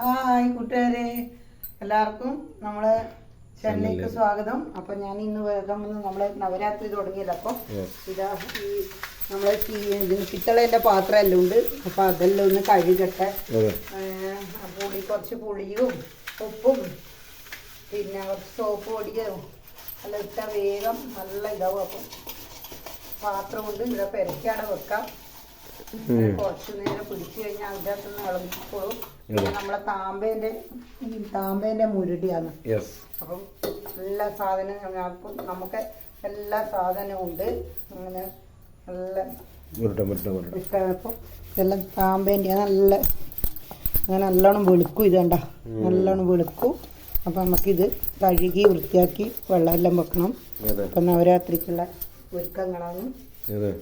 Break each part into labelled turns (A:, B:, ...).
A: Hi കൂട്ടുകാരെ. എല്ലാവർക്കും നമ്മൾ ചെന്നൈക്ക് സ്വാഗതം. അപ്പൊ ഞാൻ ഇന്ന് വേഗം വന്ന് നമ്മളെ നവരാത്രി തുടങ്ങിയല്ലോ. അപ്പൊ ഇതാ ഈ നമ്മളെ പിത്തളേന്റെ പാത്രം എല്ലാം ഉണ്ട്. അപ്പൊ അതെല്ലാം ഒന്ന് കഴുകട്ടെ. പുളി കുറച്ച് പുളിയും ഉപ്പും പിന്നെ കുറച്ച് സോപ്പ് പൊടിയും എല്ലാം ഇട്ടാൽ വേഗം നല്ല ഇതാവും. അപ്പം പാത്രം കൊണ്ട് ഇവിടെ പെരക്കാടെ വെക്കാം. കുറച്ചു നേരം പിടിച്ചു കഴിഞ്ഞാൽ അതിന്റെ അകത്തുനിന്ന് ഇളകിക്കോളും. പിന്നെ നമ്മളെ താമ്പേന്റെ ഈ താമ്പേന്റെ മുരടിയാണ്. അപ്പം എല്ലാ സാധനവും നമുക്ക് എല്ലാ സാധനവും ഉണ്ട്. അങ്ങനെ നല്ല അപ്പം ഇതെല്ലാം താമ്പേന്റെ നല്ല അങ്ങനെ നല്ലോണം വെളുക്കും ഇത് കണ്ട. നല്ലോണം വെളുക്കും. അപ്പം നമുക്കിത് കഴുകി വൃത്തിയാക്കി വെള്ളമെല്ലാം വെക്കണം. അപ്പൊ നവരാത്രിക്കുള്ള ഒരുക്കങ്ങളാണ്.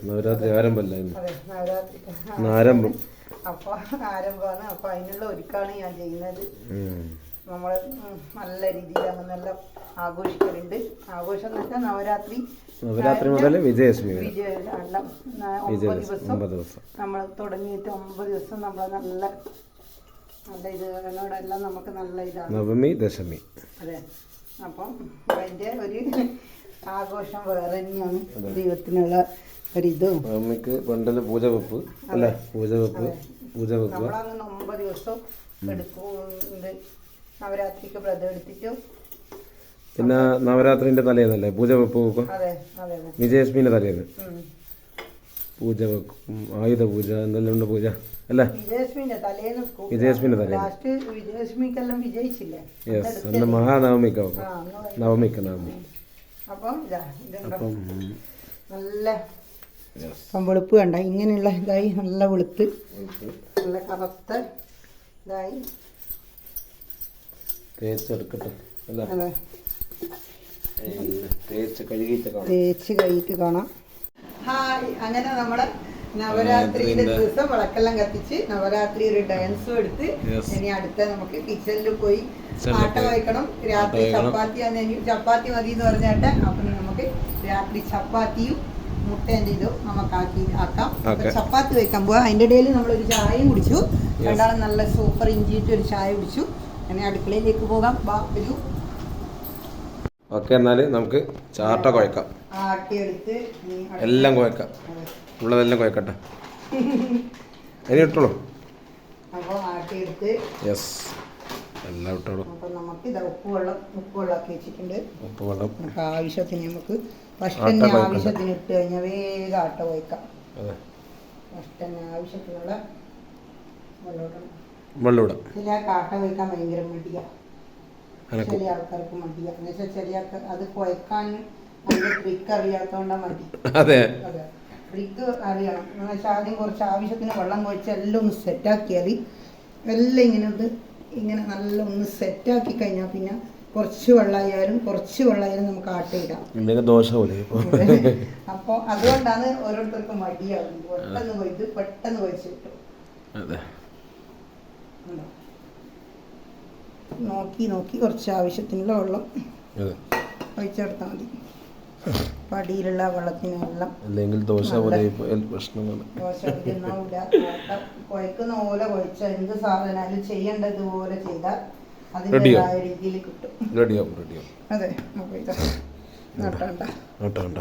B: നവരാത്രി
A: അതെ നവരാത്രി.
B: ആരംഭം.
A: അപ്പോൾ ആരംഭമാണ്. അപ്പൊ അതിനുള്ള ഒരുക്കാണ് ഞാൻ ചെയ്യുന്നത്.
B: നമ്മൾ
A: നമ്മൾ നല്ല രീതിയിൽ നല്ല ആഘോഷിക്കലുണ്ട്. ആഘോഷം എന്ന് വെച്ചാൽ നവരാത്രി.
B: നവരാത്രി മുതൽ വിജയദശമി
A: ഒമ്പത് ദിവസം. നമ്മൾ തുടങ്ങിയിട്ട് ഒമ്പത് ദിവസം നമ്മൾ നല്ല നല്ല ഇത് അതിനോടെല്ലാം നമുക്ക് നല്ല ഇതാണ്.
B: നവമി ദശമി.
A: അതെ. അപ്പം അതിന്റെ ഒരു ആഘോഷം വേറെ തന്നെയാണ് ദൈവത്തിനുള്ള ഒരിതും.
B: അമ്മയ്ക്ക് പണ്ടൽ പൂജ വെപ്പ് അല്ല? പൂജ വെപ്പ് പൂജ
A: വെപ്പ് ഒമ്പത് ദിവസം നവരാത്രിക്ക് വ്രതം എടുത്തിട്ട്.
B: പിന്നെ നവരാത്രിന്റെ തലേന്നല്ലേ പൂജ വെപ്പ് വെക്കും വിജയദശമിന്റെ തലേന്ന്? പൂജ വെക്കും ആയുധ പൂജ എന്തെല്ലാം ഉണ്ട് പൂജ? അല്ലേ?
A: വിജയലക്ഷ്മിന്റെ തലേന്ന്
B: വിജയദശമിന്റെ തലേന്ന്.
A: വിജയലക്ഷ്മിക്കെല്ലാം വിജയിച്ചില്ലേ?
B: യെസ് അന്ന് മഹാനവമിക്ക് വെക്കും നവമിക്ക നവമി.
A: അപ്പം
B: അപ്പം
A: നല്ല ഇപ്പം വെളുപ്പ് വേണ്ട ഇങ്ങനെയുള്ള ഇതായി നല്ല വെളുത്ത്. നല്ല കറുത്ത ഇതായി.
B: തേച്ചെടുക്കട്ടെ
A: അതെ.
B: തേച്ച് കഴുകിയിട്ട് കാണാം.
A: ഹായ്. അങ്ങനെ നമ്മുടെ നവരാത്രിയുടെ ദിവസം വിളക്കെല്ലാം കത്തിച്ച് നവരാത്രി ഒരു ഡാൻസും എടുത്ത് ഇനി അടുത്ത നമുക്ക് കിച്ചണിൽ പോയി ആട്ട വയ്ക്കണം. രാത്രി ചപ്പാത്തി ചപ്പാത്തി മതി എന്ന് പറഞ്ഞാട്ടെ. അപ്പൊ നമുക്ക് രാത്രി ചപ്പാത്തിയും ഇതും ആക്കി. ചപ്പാത്തി വെക്കാൻ പോവാ. അതിന്റെ ഇടയിൽ നമ്മളൊരു ചായയും കുടിച്ചു. രണ്ടാളും നല്ല സൂപ്പർ ഇഞ്ചിയിട്ട് ഒരു ചായ കുടിച്ചു. അങ്ങനെ അടുക്കളയിലേക്ക് പോകാം. വരൂ.
B: ഓക്കെ എന്നാൽ നമുക്ക് ചാട്ട കുഴക്കാം.
A: ആട്ടിയെടുത്ത്
B: എല്ലാം കുഴക്കാം. ഉള്ളതെല്ലാം കുഴക്കട്ടെ. അതിന് ഇട്ടോളൂ.
A: അപ്പോൾ ആട്ടിയെടുത്ത്
B: യെസ് എല്ലാം ഇട്ടോളൂ.
A: അപ്പം നമുക്ക് ഇത് ഉപ്പ് വെള്ളം ഉപ്പ് വെള്ളമാക്കി വെച്ചിട്ടുണ്ട്.
B: ഉപ്പ് വെള്ളം
A: നമുക്ക് ആവശ്യത്തിന് നമുക്ക് ഫസ്റ്റ്. ആവശ്യത്തിന് ഇട്ട് കഴിഞ്ഞാൽ വേഗം ആട്ട വയ്ക്കാം.
B: അതെ.
A: ഫസ്റ്റ് ആവശ്യത്തിനുള്ള വെള്ളം ഇടണം
B: വെള്ളം ഇടാം
A: ചില ആട്ട വയ്ക്കാൻ ഭയങ്കര മടിയാണ് ചില ആൾക്കാർക്ക് മടിയാണ് എന്ന് വെച്ചാൽ ആൾക്കാർ അത് കുഴക്കാൻ അതിന്റെ ട്രിക്ക് അറിയാത്തതുകൊണ്ടാണ് മതി
B: അതെ.
A: ട്രിക്ക് അറിയണം. എന്ന് വെച്ചാൽ ആദ്യം കുറച്ച് ആവശ്യത്തിന് വെള്ളം കുഴച്ച് എല്ലാം ഒന്ന് സെറ്റാക്കിയാൽ എല്ലാം ഇങ്ങനെ ഒന്ന് ഇങ്ങനെ നല്ല ഒന്ന് സെറ്റാക്കി കഴിഞ്ഞാൽ പിന്നെ കുറച്ച് വെള്ളമായാലും കുറച്ച് വെള്ളമായാലും നമുക്ക് ആട്ടിയിടാം
B: ഇല്ലെങ്കിൽ ദോശ പോലെ. ഇപ്പോൾ
A: അപ്പോൾ അതുകൊണ്ടാണ് ഓരോരുത്തർക്കും മടിയാവുന്നത് പെട്ടെന്ന് കൊയ്ത് പെട്ടെന്ന് കൊയ്ച്ച് കിട്ടും.
B: അതെ.
A: നോക്കി നോക്കി കുറച്ച് ആവശ്യത്തിനുള്ള വെള്ളം ഒഴിച്ചെടുത്താൽ മതി. പടിയിലുള്ള വെള്ളത്തിനെല്ലാം
B: അല്ലെങ്കിൽ ദോശ പോലെ പ്രശ്നങ്ങൾ
A: ദോശ കുഴക്കുന്ന പോലെ കുഴച്ച എന്ത് സാധനമായാലും ചെയ്യേണ്ടതുപോലെ ചെയ്താൽ കിട്ടും.
B: റെഡിയാവും റെഡിയാവും
A: അതെ നട്ടണ്ട.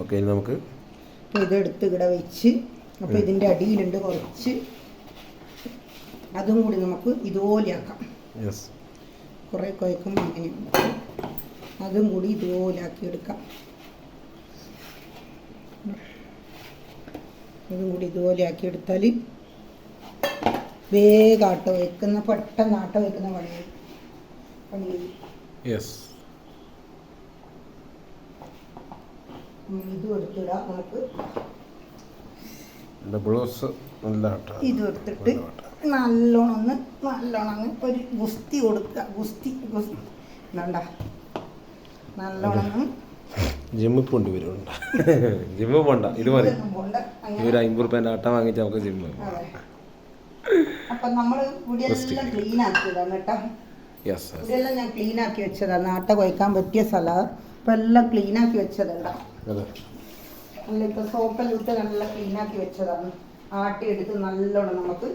B: ഓക്കെ ഇനി നമുക്ക്
A: ഇതെടുത്ത് ഇവിടെ വെച്ച് അപ്പോൾ ഇതിന്റെ അടിയിലുണ്ട് കുറച്ച്. അതും കൂടി നമുക്ക് ഇതുപോലെ ആക്കാം. കുറേ കുഴക്കുമ്പോൾ അങ്ങനെയുണ്ട്. അതും കൂടി ഇതുപോലെ ആക്കി എടുക്കാം ഇതും കൂടി ഇതുപോലെ ആക്കി എടുത്താൽ വേഗം ആട്ടോ വയ്ക്കുന്ന പെട്ടെന്ന് ആട്ടോ വയ്ക്കുന്ന പണി. പണി. എടുത്തിടാം നമുക്ക്.
B: ബ്ലൗസ് നല്ല
A: ഇതും എടുത്തിട്ട് നല്ലോണം ഒന്ന് നല്ലോണം അങ്ങ് ഒരു ഗുസ്തി കൊടുക്കുക. ഗുസ്തി ഗുസ്തി. വേണ്ട നല്ലോണം
B: ജിമ്മിൽ പോണ്ടി വരുന്നുണ്ട്. ജിമ്മിൽ പോണ്ട ഇത് മതി. ഈ ഒരു അമ്പത് റുപ്യേന്റെ ആട്ട വാങ്ങിച്ച് നമുക്ക് ജിമ്മ്
A: അതെ. അപ്പൊ നമ്മൾ ഇവിടെയെല്ലാം ക്ലീൻ ആക്കിയതാണ് കേട്ടോ.
B: യെസ്
A: ഇവിടെയെല്ലാം ഞാൻ ക്ലീൻ ആക്കി വെച്ചതാണ്. ആട്ട കുഴക്കാൻ പറ്റിയ സ്ഥലമാണ് ഇപ്പം എല്ലാം ക്ലീനാക്കി വെച്ചതല്ല
B: അതെ.
A: നല്ല ഇപ്പം സോപ്പെല്ലാം ഇട്ട് നല്ല ക്ലീനാക്കി വെച്ചതാണ്. ആട്ടി എടുത്ത് നല്ലോണം നമുക്ക്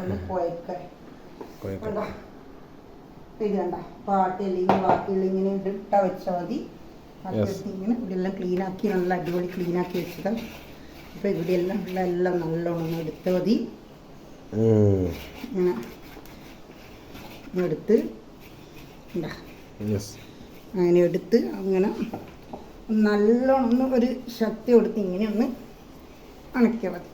A: ഒന്ന് കണ്ടോ? ഇത് കണ്ട? പാട്ടി ബാക്കിയുള്ള ഇങ്ങനെ ഇട്ടാ വെച്ചാൽ മതി. എടുത്ത് ഇങ്ങനെ ഇവിടെയെല്ലാം ക്ലീനാക്കി നല്ല അടിപൊളി ക്ലീനാക്കി വെച്ചത്. അപ്പോൾ ഇവിടെയെല്ലാം ഉള്ള എല്ലാം നല്ലോണം എടുത്ത് മതി. ഇങ്ങനെ എടുത്ത് അങ്ങനെ എടുത്ത് അങ്ങനെ നല്ലോണം ഒന്ന് ഒരു ശക്തി കൊടുത്ത് ഇങ്ങനെ ഒന്ന് അണക്കിയാൽ മതി.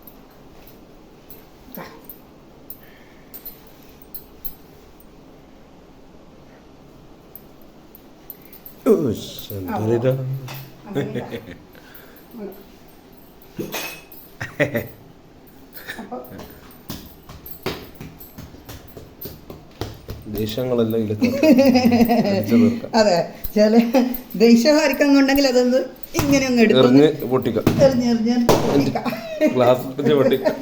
A: ഒന്ന്.
B: ദേഷ്യങ്ങളെല്ലാം
A: അതെ. ചില ദേശകാരിക്കം ഉണ്ടെങ്കിൽ അതൊന്ന് ഇങ്ങനെ
B: ഒന്ന്
A: എറിഞ്ഞെറിഞ്ഞ് പൊട്ടിക്കാം.
B: ഗ്ലാസ് പൊട്ടിക്കാം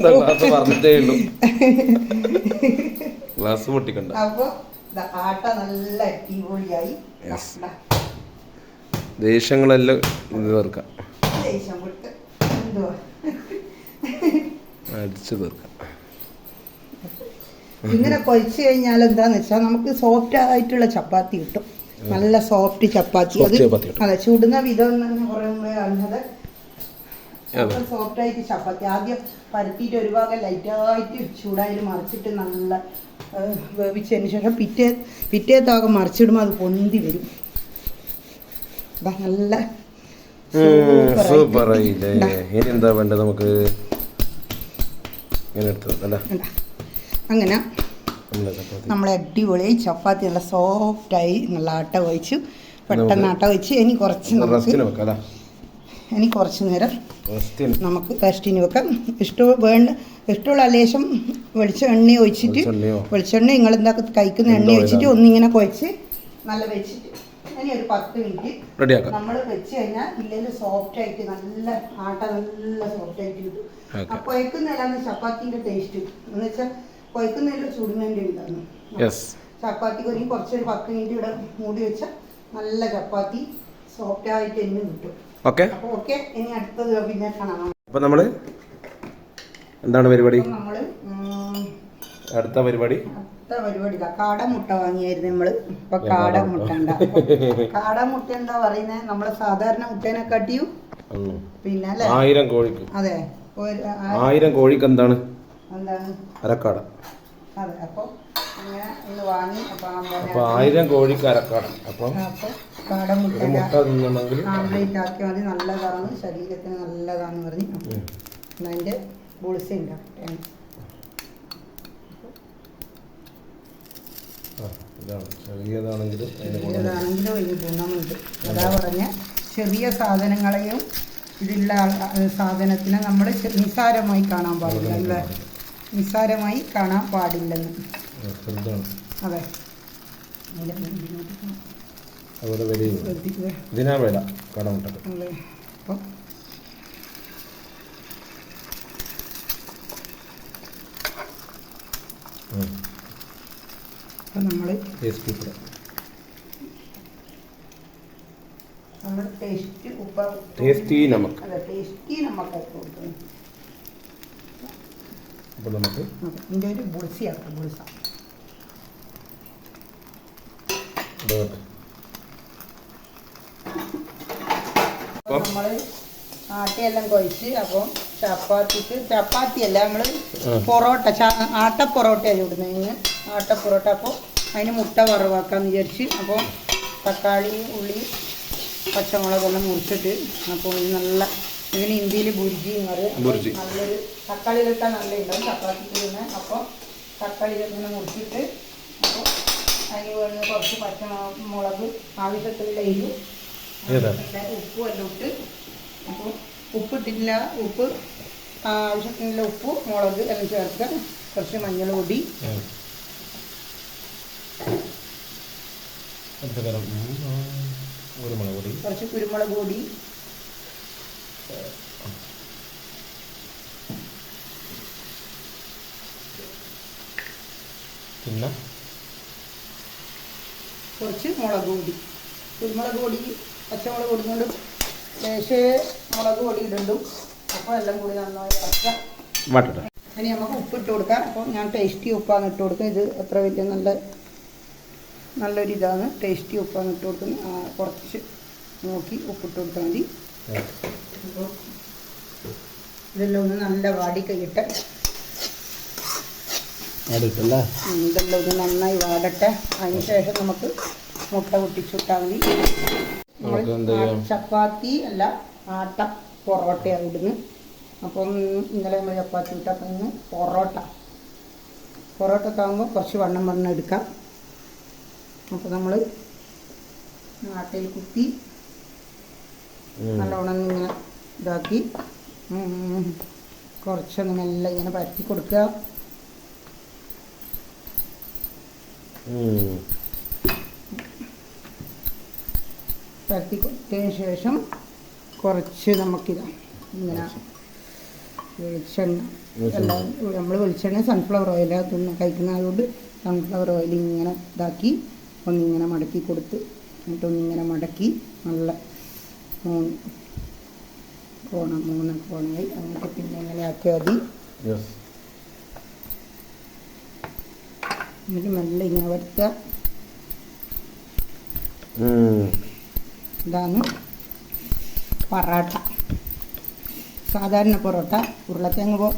B: ഗ്ലാസ് പറഞ്ഞിട്ടേ ഉള്ളൂ. ഗ്ലാസ് പൊട്ടിക്കണ്ട.
A: അപ്പൊ നല്ല അടിപൊളിയായി.
B: ദേഷ്യങ്ങളെല്ലാം ഇത് തീർക്കാം.
A: ദേഷ്യം വിട്ട് എന്തുവാ
B: അടിച്ചു തീർക്കാം.
A: ഇങ്ങനെ കുഴച്ച് കഴിഞ്ഞാൽ എന്താന്ന് വെച്ചാൽ നമുക്ക് സോഫ്റ്റ് ആയിട്ടുള്ള ചപ്പാത്തി കിട്ടും. നല്ല സോഫ്റ്റ് ചപ്പാത്തി. അത്. അതെ ചുടുന്ന വിധം എന്ന് പറയുമ്പോൾ
B: അതെ.
A: സോഫ്റ്റ് ആയിട്ട് ചപ്പാത്തി. ആദ്യം പരത്തിയിട്ട് ഒരു ഭാഗം ലൈറ്റായിട്ട് ചൂടായിട്ട് മറിച്ചിട്ട് നല്ല വേവിച്ചതിന് ശേഷം പിറ്റേ പിറ്റേത്താകെ മറിച്ചിടുമ്പോൾ അത് പൊന്തി വരും. നല്ല
B: സൂപ്പർ ആയില്ലേ
A: ദാ,
B: ഇനി എന്താ വേണ്ടത് നമുക്ക്? ഇങ്ങനെ
A: അങ്ങനെ
B: നമ്മളെ
A: അടിപൊളി അടിപൊളിയായി ചപ്പാത്തി നല്ല സോഫ്റ്റായി നല്ല ആട്ട വഹിച്ചു പെട്ടെന്ന് ആട്ട വഹിച്ച് ഇനി കുറച്ച് നമുക്ക് ഇനി കുറച്ച് നേരം നമുക്ക് റെസ്റ്റിന് വെക്കാം. ഇഷ്ടം വേണ്ട ഇഷ്ടമുള്ള ലേശം വെളിച്ച എണ്ണ ഒഴിച്ചിട്ട് വെളിച്ചെണ്ണ നിങ്ങൾ എന്താ കഴിക്കുന്ന എണ്ണ ഒഴിച്ചിട്ട് ഒന്നിങ്ങനെ കുഴച്ച് നല്ല വെച്ചിട്ട് ഇനി ഒരു പത്ത് മിനിറ്റ് നമ്മൾ വെച്ച് കഴിഞ്ഞാൽ ഇല്ലെങ്കിൽ സോഫ്റ്റ് ആയിട്ട് നല്ല ആട്ട നല്ല സോഫ്റ്റ് ആയിട്ട് കിട്ടും. ആ കുഴക്കുന്നതിലാണ് ചപ്പാത്തിന്റെ ടേസ്റ്റ് എന്ന് വെച്ചാൽ കുഴക്കുന്നതിൽ ചുടുന്നതിന്റെ ഉണ്ടാകും
B: യെസ്
A: ചപ്പാത്തി ഒരു കുറച്ചൊരു പത്ത് മിനിറ്റ് ഇവിടെ മൂടി വെച്ചാൽ നല്ല ചപ്പാത്തി സോഫ്റ്റ് ആയിട്ട് തന്നെ കിട്ടും.
B: ഓക്കെ?
A: നമ്മൾ
B: അപ്പം നമ്മൾ എന്താണ് പരിപാടി? അടുത്ത പരിപാടി?
A: അടുത്ത പരിപാടി കാടമുട്ട വാങ്ങിയായിരുന്നു നമ്മൾ ഇപ്പൊ കാടമുട്ട കാടമുട്ട. എന്താ പറയുന്നത് നമ്മളെ സാധാരണ മുട്ടേനെ കാട്ടിയും. പിന്നെ
B: ആയിരം കോഴിക്ക്.
A: അതെ
B: ആയിരം കോഴിക്ക് എന്താണ്?
A: എന്താണ്?
B: അരക്കാട.
A: അതെ അപ്പോൾ അങ്ങനെ ഇന്ന് വാങ്ങി അപ്പോൾ
B: അപ്പൊ ആയിരം കോഴി അരക്കാട അപ്പം
A: അപ്പോൾ
B: മുട്ട തിന്നണമെങ്കിൽ
A: ആംപ്ലേറ്റ് ആക്കിയാൽ മതി നല്ലതാണ് ശരീരത്തിന് നല്ലതാണെന്ന് പറഞ്ഞ്. അതിന്റെ ബുളിസ ഉണ്ടാക്കട്ടെ
B: അതിന്
A: ഗുണമുണ്ട്. അതാ പറഞ്ഞ ചെറിയ സാധനങ്ങളെയും ഇതിലുള്ള സാധനത്തിനെ നമ്മൾ നിസ്സാരമായി കാണാൻ പാടില്ല അല്ലേ? നിസ്സാരമായി കാണാൻ പാടില്ലെന്ന്. അതെ അതിന്റെ മുമ്പിലോട്ട്
B: അതുപോലെ വിലയും
A: ശ്രദ്ധിക്കുക.
B: ഇതിനാ വില കടമുട്ടക്ക്
A: അതെ. അപ്പം അപ്പം നമ്മൾ നമ്മൾ ടേസ്റ്റ് ഉപ്പ്
B: ടേസ്റ്റി നമുക്ക്.
A: അതെ ടേസ്റ്റി നമുക്ക് കൊടുക്കുന്നു
B: അപ്പോൾ നമുക്ക്
A: ഇതിന്റെ ഒരു ബുൾസിയാക്കാം ബുൾസ നമ്മൾ ആട്ടയെല്ലാം കുഴച്ച് അപ്പോൾ ചപ്പാത്തിക്ക് ചപ്പാത്തിയല്ല നമ്മൾ
B: ആ.
A: പൊറോട്ട ആട്ട പൊറോട്ടയാണ് ചൂടുന്നത് ഇന്ന് ആട്ട പൊറോട്ട അപ്പോൾ അതിന് മുട്ട വറവാക്കാന്ന് വിചാരിച്ച് അപ്പോൾ തക്കാളി ഉള്ളി പച്ചമുളകെല്ലാം മുറിച്ചിട്ട് അപ്പോൾ നല്ല ഇതിന് ഇന്ത്യയിൽ ബുർജി എന്ന് പറയും നല്ലൊരു
B: ബുർജി.
A: നല്ലൊരു തക്കാളിയിലിട്ടാൽ നല്ല ഉണ്ടാവും ചപ്പാത്തിക്ക് തന്നെ അപ്പോൾ തക്കാളി ഇങ്ങനെ മുറിച്ചിട്ട് അപ്പോൾ അതിന് വേണ്ട കുറച്ച് പച്ച മുളക് ആവശ്യത്തിലുള്ള എരിവ് ഉപ്പ് എല്ലാം ഇട്ട് അപ്പോൾ ഉപ്പിട്ടില്ല ഉപ്പ് ആവശ്യത്തിനുള്ള ഉപ്പ് മുളക് എല്ലാം ചേർത്ത് കുറച്ച് മഞ്ഞൾ പൊടി. കുറച്ച് കുരുമുളക് പൊടി.
B: പിന്നെ?
A: കുറച്ച് മുളക് പൊടി. കുരുമുളക് പൊടി പച്ചമുളക് പൊടി കൊണ്ട് ലേശേ മുളക് പൊടി ഇടുന്നു അപ്പോൾ എല്ലാം കൂടി നന്നായി ഇനി നമുക്ക് ഉപ്പ് ഇട്ട് കൊടുക്കാം. അപ്പോൾ ഞാൻ ടേസ്റ്റി ഉപ്പാണ് ഇട്ട് കൊടുക്കുക ഇത് എത്ര വലിയ നല്ല നല്ലൊരു ഇതാണ് ടേസ്റ്റി ഉപ്പാണ് ഇട്ട് കൊടുക്കുന്നത്. കുറച്ച് നോക്കി ഉപ്പിട്ട് കൊടുത്താൽ മതി. അപ്പോൾ ഇതെല്ലാം ഒന്ന് നല്ല വാടി കഴിയട്ടെ.
B: അടുത്തല്ലേ
A: ഉം, ഇതെല്ലാം ഒന്ന് നന്നായി വാടട്ടെ. അതിന് ശേഷം നമുക്ക് മുട്ട പൊട്ടിച്ചിട്ടാൽ മതി? ചപ്പാത്തി അല്ല ആട്ട പൊറോട്ടയാണ് ഇടുന്നു അപ്പം ഇന്നലെ നമ്മൾ ചപ്പാത്തി ഇട്ട അപ്പം ഇന്ന് പൊറോട്ട. പൊറോട്ട ഒക്കെ ആകുമ്പോൾ കുറച്ച് വണ്ണം വണ്ണം എടുക്കാം. അപ്പോൾ നമ്മൾ ആട്ടയിൽ കുത്തി നല്ലോണം ഇങ്ങനെ ഇതാക്കി. കുറച്ചൊന്ന് മെല്ലെ ഇങ്ങനെ പരത്തി കൊടുക്കുക. പരത്തി കൊടുത്തതിന് ശേഷം കുറച്ച് നമുക്കിതാ ഇങ്ങനെ വെളിച്ചെണ്ണ. എല്ലാം നമ്മൾ വെളിച്ചെണ്ണ സൺഫ്ലവർ ഓയിലാണ് കഴിക്കുന്നതുകൊണ്ട് സൺഫ്ലവർ ഓയിൽ ഇങ്ങനെ ഇതാക്കി ഒന്നിങ്ങനെ മടക്കി കൊടുത്ത് എന്നിട്ടൊന്നിങ്ങനെ മടക്കി നല്ല മൂന്ന് കോണം മൂന്ന് കോണായി അങ്ങോട്ട് പിന്നെ ഇങ്ങനെ ആക്കിയാൽ മതി. എന്നിട്ട് നല്ല ഇങ്ങനെ വരച്ച ഇതാണ് പൊറോട്ട. സാധാരണ പൊറോട്ട. ഉരുളക്കിഴങ്ങ് പോ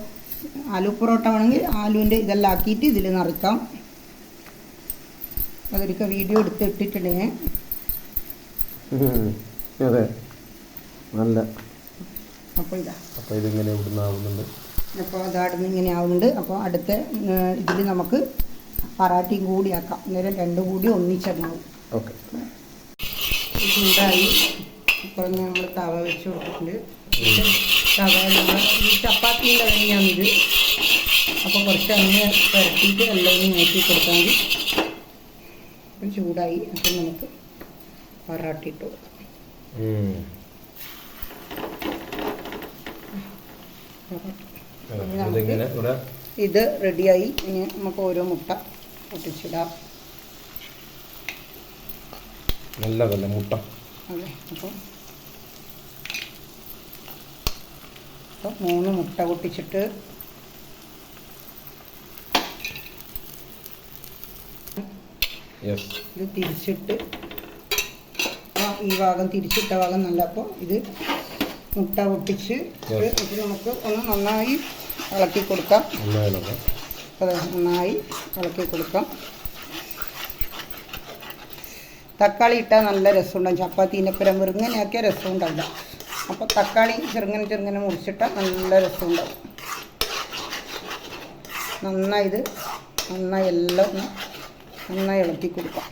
A: ആലു പൊറോട്ട വേണമെങ്കിൽ ആലുവിന്റെ ഇതെല്ലാം ആക്കിയിട്ട് ഇതിൽ നിറയ്ക്കാം. അതൊരിക്കൽ വീഡിയോ എടുത്ത് ഇട്ടിട്ടുണ്ട് ഞാൻ
B: അതെ. നല്ല.
A: അപ്പോൾ ഇതാ.
B: അപ്പോൾ ഇതിങ്ങനെ ഇവിടുന്ന് ആവുന്നുണ്ട്.
A: അപ്പോൾ അതാടുന്ന് ഇങ്ങനെ ആവുന്നുണ്ട്. അപ്പോൾ അടുത്ത ഇതിൽ നമുക്ക് പറാട്ടയും കൂടി ആക്കാം. അന്നേരം രണ്ടും കൂടി ഒന്നിച്ചെണ്ണാവും
B: ഓക്കെ.
A: ചൂടായി ഇപ്പോൾ നമ്മൾ തവ വെച്ച് കൊടുത്തിട്ടുണ്ട്. തവ നമ്മൾ ഈ ചപ്പാത്തിന്റെ തന്നെയാണിത്. അപ്പോൾ കുറച്ച് അങ്ങ് പുരട്ടിയിട്ട് എല്ലാം നോക്കി കൊടുത്താൽ മതി. അപ്പം ചൂടായി. അപ്പം നമുക്ക് പറാട്ടിട്ട് കൊടുക്കാം പൊറോട്ട.
B: ഇതിങ്ങനെ ഇവിടെ
A: ഇത് റെഡിയായി. ഇനി നമുക്ക് ഓരോ മുട്ട പൊട്ടിച്ചിടാം.
B: നല്ല കല്ല മുട്ട.
A: അതെ അപ്പം അപ്പം മൂന്ന് മുട്ട പൊട്ടിച്ചിട്ട് ഇത് തിരിച്ചിട്ട് ആ ഈ ഭാഗം തിരിച്ചിട്ട ഭാഗം നല്ല അപ്പോൾ ഇത് മുട്ട പൊട്ടിച്ച് ഇത്. നമുക്ക് ഒന്ന് നന്നായി ഇളക്കി കൊടുക്കാം.
B: നന്നായി
A: അതെ നന്നായി ഇളക്കി കൊടുക്കാം. തക്കാളി ഇട്ടാൽ നല്ല രസമുണ്ടാകും ചപ്പാത്തീന്റെ പുരം വെറുങ്ങനെയാക്കിയാൽ രസം ഉണ്ടാവില്ല അപ്പോൾ തക്കാളി ചെറുങ്ങനെ ചെറുങ്ങനെ മുറിച്ചിട്ടാൽ നല്ല രസമുണ്ടാവും. നന്നായി ഇത് നന്നായി എല്ലാം ഒന്ന് നന്നായി ഇളക്കി കൊടുക്കാം.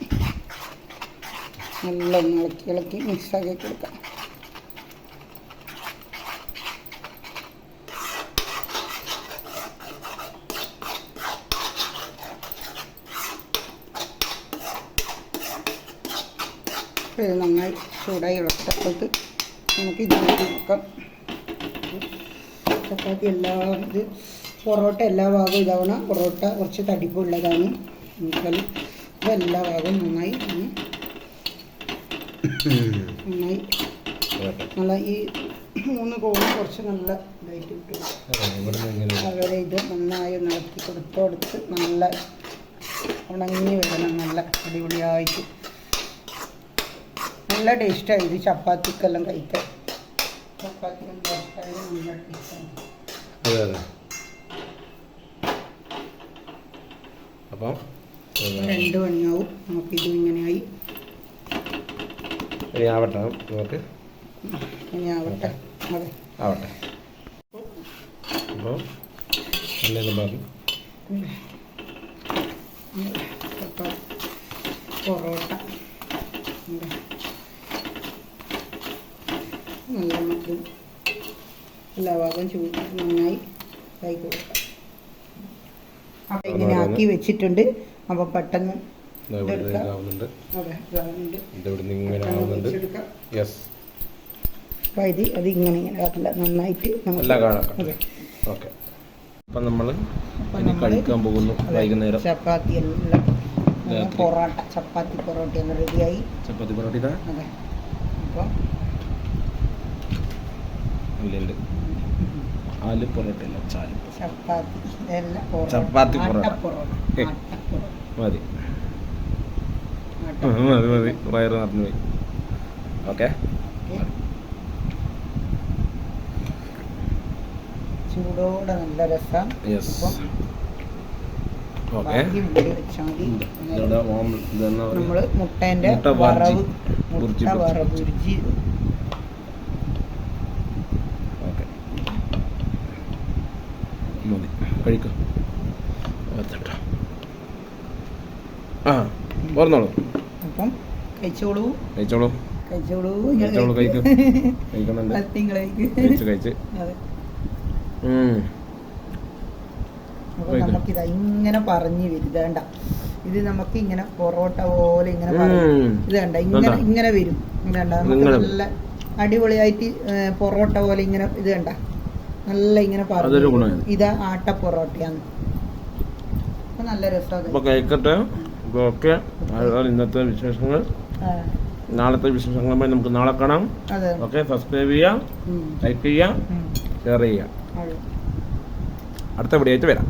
A: നല്ല ഒന്ന് ഇളക്കി ഇളക്കി മിക്സാക്കി കൊടുക്കാം. ഇത് നന്നായി ചൂടായി ഇളക്കപ്പെട്ട് നമുക്ക് ഇത് നോക്കാം ചപ്പാത്തി എല്ലാ ഇത് പൊറോട്ട എല്ലാ ഭാഗവും ഇതാവണം. പൊറോട്ട കുറച്ച് തടിപ്പുള്ളതാണ്. എന്നുവെച്ചാൽ അപ്പോൾ എല്ലാ ഭാഗവും നന്നായി നന്നായി നല്ല ഈ മൂന്ന് കോണും കുറച്ച് നല്ല ഇതായിട്ട്
B: കിട്ടും
A: അവരെ ഇത് നന്നായി നടത്തി കൊടുത്ത് കൊടുത്ത് നല്ല ഉണങ്ങി വരണം. നല്ല അടിപൊളിയായിട്ട്. നല്ല ടേസ്റ്റാണ് ഇത് ചപ്പാത്തിക്കെല്ലാം കഴിക്കാൻ. ചപ്പാത്തി ദോശക്കായാലും നല്ല ടേസ്റ്റാണ്
B: അതെ അതെ. അപ്പം
A: രണ്ട് മണിയാവും. നമുക്കിത് ഇങ്ങനെയായി.
B: ഇനി ആവട്ടെ നമുക്ക്.
A: ഇനി ആവട്ടെ. അതെ.
B: ആവട്ടെ. അപ്പോൾ എല്ലാം പറഞ്ഞു?
A: പൊറോട്ട. നല്ല മറ്റും എല്ലാ ഭാഗവും ചൂട് നന്നായി ഇതായി കൊടുക്കാം. അപ്പം ഇങ്ങനെ ആക്കി വെച്ചിട്ടുണ്ട്. അപ്പോൾ പെട്ടെന്ന് ഇതാവുന്നുണ്ട്.
B: ഇത്
A: അത് ഇങ്ങനെ ഇങ്ങനെ ആകില്ല നന്നായിട്ട് നമുക്ക്
B: ഓക്കെ അപ്പം നമ്മൾ
A: അപ്പം
B: കഴിക്കാൻ പോകുന്നു. വൈകുന്നേരം.
A: ചപ്പാത്തി എല്ലാം. പൊറോട്ട ചപ്പാത്തി പൊറോട്ട റെഡിയായി
B: ചപ്പാത്തി പൊറോട്ട
A: അതെ അപ്പം
B: ഉണ്ട് ആൽ പൊറോട്ട അല്ല ചാൽ
A: ചപ്പാത്തി പൊറോട്ട.
B: മതി. മതി മതി. വയറ് നിറഞ്ഞു പോയി. ഓക്കെ.
A: ചൂടോടെ നല്ല രസം.
B: യെസ്.
A: നമ്മൾ മുട്ടേന്റെ വറവ് മുട്ട വറവ്
B: ബുർജി.
A: ബുർജി
B: ഓക്കെ മതി കഴിക്കും ആ പറഞ്ഞോളൂ
A: അപ്പം കഴിച്ചോളൂ.
B: കഴിച്ചോളൂ.
A: കഴിച്ചോളൂ.
B: കഴിച്ചോളൂ കഴിക്കും. കഴിക്കുന്നുണ്ട്
A: നിങ്ങൾ
B: കഴിച്ച് കഴിച്ച്.
A: അതെ.
B: ഉം.
A: അപ്പൊ
B: കഴിക്കാം.
A: നമുക്കിത് ഇങ്ങനെ പറഞ്ഞു വരും ഇത് വേണ്ട ഇത് നമുക്ക് ഇങ്ങനെ പൊറോട്ട പോലെ ഇങ്ങനെ ഇത് വേണ്ട ഇങ്ങനെ ഇങ്ങനെ വരും. ഇത് വേണ്ട നമുക്ക് നല്ല അടിപൊളിയായിട്ട് പൊറോട്ട പോലെ ഇങ്ങനെ ഇത് വേണ്ട നല്ല ഇങ്ങനെ പറഞ്ഞു. ഇത് ആട്ട പൊറോട്ടയാണ്. അപ്പൊ നല്ല
B: രസമാണ് കഴിക്കട്ടെ? ഓക്കെ. ഇന്നത്തെ വിശേഷങ്ങൾ. നാളത്തെ വിശേഷങ്ങളുമായി നമുക്ക് നാളെ കാണാം. ഓക്കെ. സബ്സ്ക്രൈബ് ചെയ്യാം. ലൈക്ക് ചെയ്യാം. ഷെയർ ചെയ്യാം. അടുത്ത വീഡിയോ ആയിട്ട് വരാം.